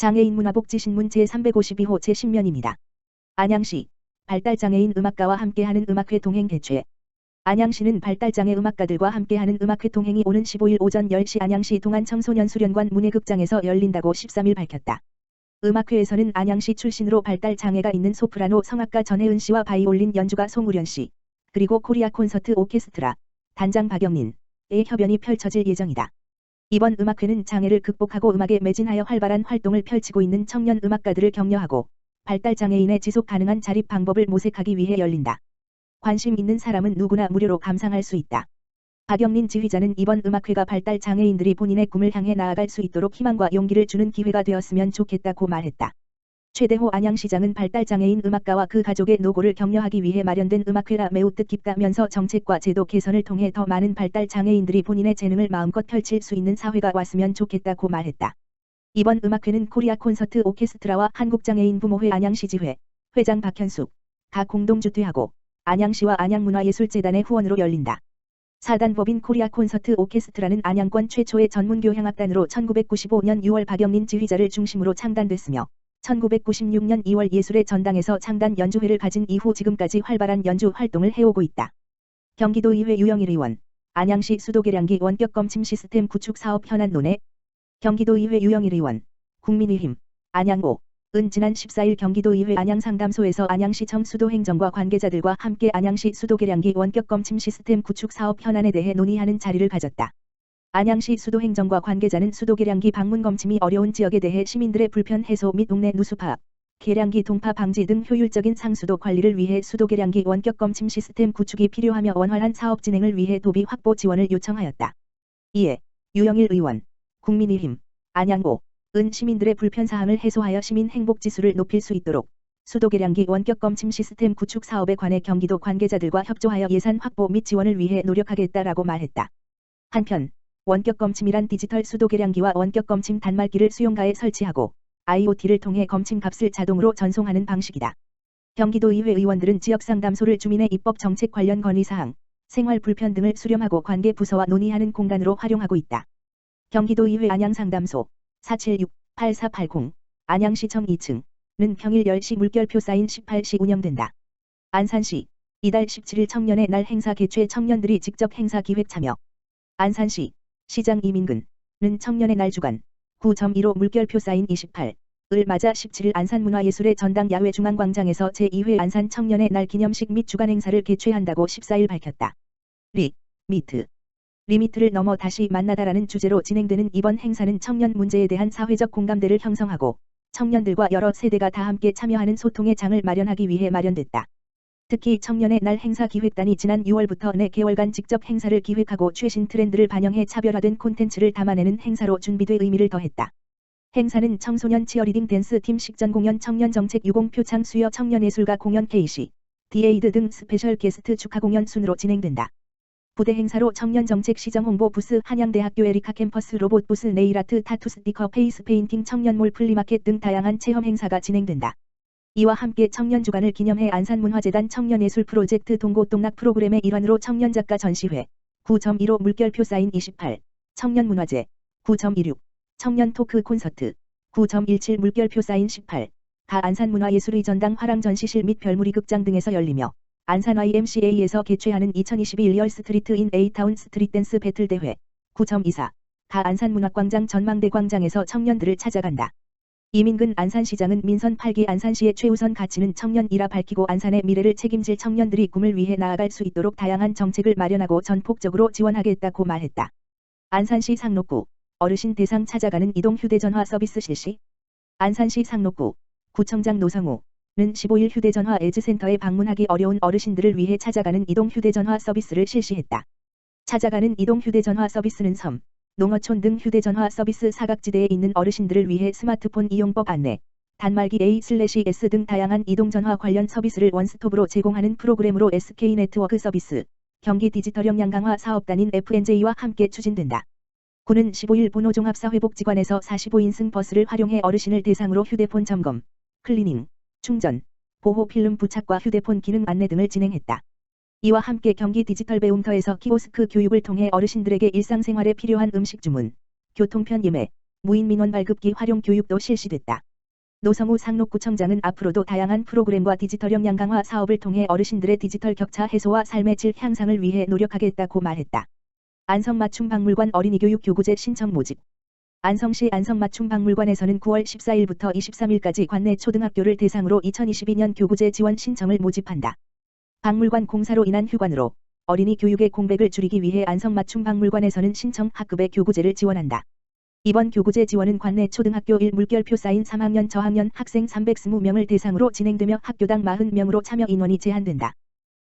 장애인 문화복지신문 제352호 제10면입니다. 안양시 발달장애인 음악가와 함께하는 음악회 동행 개최 안양시는 발달장애 음악가들과 함께하는 음악회 동행이 오는 15일 오전 10시 안양시 동안청소년수련관 문예극장에서 열린다고 13일 밝혔다. 음악회에서는 안양시 출신으로 발달장애가 있는 소프라노 성악가 전혜은 씨와 바이올린 연주가 송우련 씨, 그리고 코리아 콘서트 오케스트라, 단장 박영린의 협연이 펼쳐질 예정이다. 이번 음악회는 장애를 극복하고 음악에 매진하여 활발한 활동을 펼치고 있는 청년 음악가들을 격려하고 발달장애인의 지속 가능한 자립 방법을 모색하기 위해 열린다. 관심 있는 사람은 누구나 무료로 감상할 수 있다. 박영린 지휘자는 이번 음악회가 발달장애인들이 본인의 꿈을 향해 나아갈 수 있도록 희망과 용기를 주는 기회가 되었으면 좋겠다고 말했다. 최대호 안양시장은 발달장애인 음악가와 그 가족의 노고를 격려하기 위해 마련된 음악회라 매우 뜻깊다면서 정책과 제도 개선을 통해 더 많은 발달장애인들이 본인의 재능을 마음껏 펼칠 수 있는 사회가 왔으면 좋겠다고 말했다. 이번 음악회는 코리아 콘서트 오케스트라와 한국장애인 부모회 안양시지회, 회장 박현숙, 각 공동주퇴하고 안양시와 안양문화예술재단의 후원으로 열린다. 사단법인 코리아 콘서트 오케스트라는 안양권 최초의 전문교향악단으로 1995년 6월 박영린 지휘자를 중심으로 창단됐으며 1996년 2월 예술의 전당에서 창단 연주회를 가진 이후 지금까지 활발한 연주 활동을 해오고 있다. 경기도 의회 유영일 의원, 안양시 수도계량기 원격 검침 시스템 구축 사업 현안 논의, 경기도 의회 유영일 의원, 국민의힘, 안양고, 은 지난 14일 경기도의회 안양상담소에서 안양시청 수도행정과 관계자들과 함께 안양시 수도계량기 원격 검침 시스템 구축 사업 현안에 대해 논의하는 자리를 가졌다. 안양시 수도행정과 관계자는 수도계량기 방문 검침이 어려운 지역에 대해 시민들의 불편 해소 및 동네 누수 파악, 계량기 동파 방지 등 효율적인 상수도 관리를 위해 수도계량기 원격 검침 시스템 구축이 필요하며 원활한 사업 진행을 위해 도비 확보 지원을 요청하였다. 이에 유영일 의원, 국민의힘, 안양고, 은 시민들의 불편사항을 해소하여 시민 행복지수를 높일 수 있도록 수도계량기 원격 검침 시스템 구축 사업에 관해 경기도 관계자들과 협조하여 예산 확보 및 지원을 위해 노력하겠다라고 말했다. 한편 원격 검침이란 디지털 수도 계량기와 원격 검침 단말기를 수용가에 설치하고 IoT를 통해 검침 값을 자동으로 전송하는 방식이다. 경기도의회 의원들은 지역 상담소를 주민의 입법 정책 관련 건의사항, 생활 불편 등을 수렴하고 관계 부서와 논의하는 공간으로 활용하고 있다. 경기도의회 안양상담소 476-8480 안양시청 2층은 평일 10시 물결표 사인 18시 운영된다. 안산시 이달 17일 청년의 날 행사 개최 청년들이 직접 행사 기획 참여 안산시 시장 이민근은 청년의 날 주간 9.15 물결표 사인 28을 맞아 17일 안산문화예술의 전당 야외 중앙광장에서 제2회 안산 청년의 날 기념식 및 주간 행사를 개최한다고 14일 밝혔다. 리, 미트. 리미트를 넘어 다시 만나다라는 주제로 진행되는 이번 행사는 청년 문제에 대한 사회적 공감대를 형성하고 청년들과 여러 세대가 다 함께 참여하는 소통의 장을 마련하기 위해 마련됐다. 특히 청년의 날 행사 기획단이 지난 6월부터 4개월간 직접 행사를 기획하고 최신 트렌드를 반영해 차별화된 콘텐츠를 담아내는 행사로 준비돼 의미를 더했다. 행사는 청소년 치어리딩 댄스 팀 식전 공연 청년 정책 유공 표창 수여 청년 예술가 공연 KC, 디에이드 등 스페셜 게스트 축하 공연 순으로 진행된다. 부대 행사로 청년 정책 시정 홍보 부스 한양대학교 에리카 캠퍼스 로봇 부스 네일아트 타투 스티커 페이스 페인팅 청년몰 플리마켓 등 다양한 체험 행사가 진행된다. 이와 함께 청년 주간을 기념해 안산문화재단 청년예술 프로젝트 동고동락 프로그램의 일환으로 청년작가 전시회 9.15 물결표 사인 28 청년문화재 9.16 청년 토크 콘서트 9.17 물결표 사인 18 가 안산문화예술의 전당 화랑 전시실 및 별무리 극장 등에서 열리며 안산 YMCA에서 개최하는 2022 리얼 스트리트 인 에이타운 스트릿 댄스 배틀 대회 9.24 가 안산문학광장 전망대 광장에서 청년들을 찾아간다. 이민근 안산시장은 민선 8기 안산시의 최우선 가치는 청년이라 밝히고 안산의 미래를 책임질 청년들이 꿈을 위해 나아갈 수 있도록 다양한 정책을 마련하고 전폭적으로 지원하겠다고 말했다. 안산시 상록구 어르신 대상 찾아가는 이동 휴대전화 서비스 실시 안산시 상록구 구청장 노성우는 15일 휴대전화 에즈센터에 방문하기 어려운 어르신들을 위해 찾아가는 이동 휴대전화 서비스를 실시했다. 찾아가는 이동 휴대전화 서비스는 섬, 농어촌 등 휴대전화 서비스 사각지대에 있는 어르신들을 위해 스마트폰 이용법 안내, 단말기 A/S 등 다양한 이동전화 관련 서비스를 원스톱으로 제공하는 프로그램으로 SK네트워크 서비스, 경기 디지털 역량 강화 사업단인 FNJ와 함께 추진된다. 군은 15일 본호종합사회복지관에서 45인승 버스를 활용해 어르신을 대상으로 휴대폰 점검, 클리닝, 충전, 보호 필름 부착과 휴대폰 기능 안내 등을 진행했다. 이와 함께 경기 디지털 배움터에서 키오스크 교육을 통해 어르신들에게 일상생활에 필요한 음식 주문, 교통편 예매, 무인 민원 발급기 활용 교육도 실시됐다. 노성우 상록구청장은 앞으로도 다양한 프로그램과 디지털 역량 강화 사업을 통해 어르신들의 디지털 격차 해소와 삶의 질 향상을 위해 노력하겠다고 말했다. 안성맞춤 박물관 어린이교육 교구제 신청 모집 안성시 안성맞춤 박물관에서는 9월 14일부터 23일까지 관내 초등학교를 대상으로 2022년 교구제 지원 신청을 모집한다. 박물관 공사로 인한 휴관으로 어린이 교육의 공백을 줄이기 위해 안성맞춤 박물관에서는 신청 학급의 교구제를 지원한다. 이번 교구제 지원은 관내 초등학교 1 물결표 쌓인 3학년 저학년 학생 320명을 대상으로 진행되며 학교당 40명으로 참여 인원이 제한된다.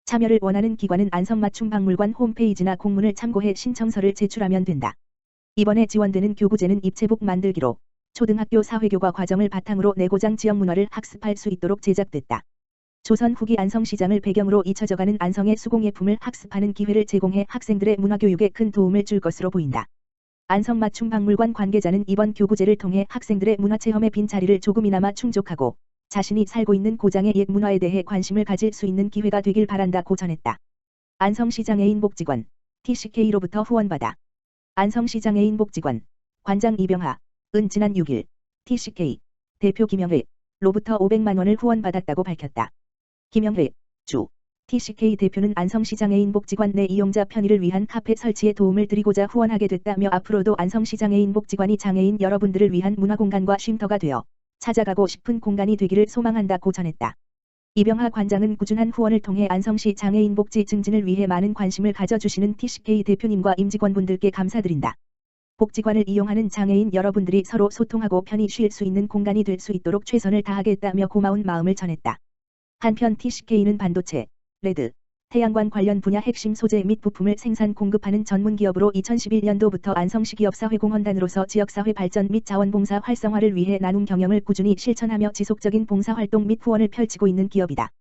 참여를 원하는 기관은 안성맞춤 박물관 홈페이지나 공문을 참고해 신청서를 제출하면 된다. 이번에 지원되는 교구제는 입체북 만들기로 초등학교 사회교과 과정을 바탕으로 내고장 지역 문화를 학습할 수 있도록 제작됐다. 조선 후기 안성시장을 배경으로 잊혀져가는 안성의 수공예품을 학습하는 기회를 제공해 학생들의 문화교육에 큰 도움을 줄 것으로 보인다. 안성맞춤박물관 관계자는 이번 교구제를 통해 학생들의 문화체험의 빈자리를 조금이나마 충족하고 자신이 살고 있는 고장의 옛 문화에 대해 관심을 가질 수 있는 기회가 되길 바란다고 전했다. 안성시장 애인복지관 TCK로부터 후원받아 안성시장 애인복지관 관장 이병하 은 지난 6일 TCK 대표 김영회 로부터 500만원을 후원받았다고 밝혔다. 김영회 주 TCK 대표는 안성시장 애인복지관 내 이용자 편의를 위한 카페 설치에 도움을 드리고자 후원하게 됐다며 앞으로도 안성시장 애인복지관이 장애인 여러분들을 위한 문화공간과 쉼터가 되어 찾아가고 싶은 공간이 되기를 소망한다고 전했다. 이병하 관장은 꾸준한 후원을 통해 안성시 장애인 복지 증진을 위해 많은 관심을 가져주시는 TCK 대표님과 임직원분들께 감사드린다. 복지관을 이용하는 장애인 여러분들이 서로 소통하고 편히 쉴 수 있는 공간이 될 수 있도록 최선을 다하겠다며 고마운 마음을 전했다. 한편 TCK는 반도체, 레드, 태양광 관련 분야 핵심 소재 및 부품을 생산 공급하는 전문 기업으로 2011년도부터 안성시 기업사회공헌단으로서 지역사회 발전 및 자원봉사 활성화를 위해 나눔 경영을 꾸준히 실천하며 지속적인 봉사활동 및 후원을 펼치고 있는 기업이다.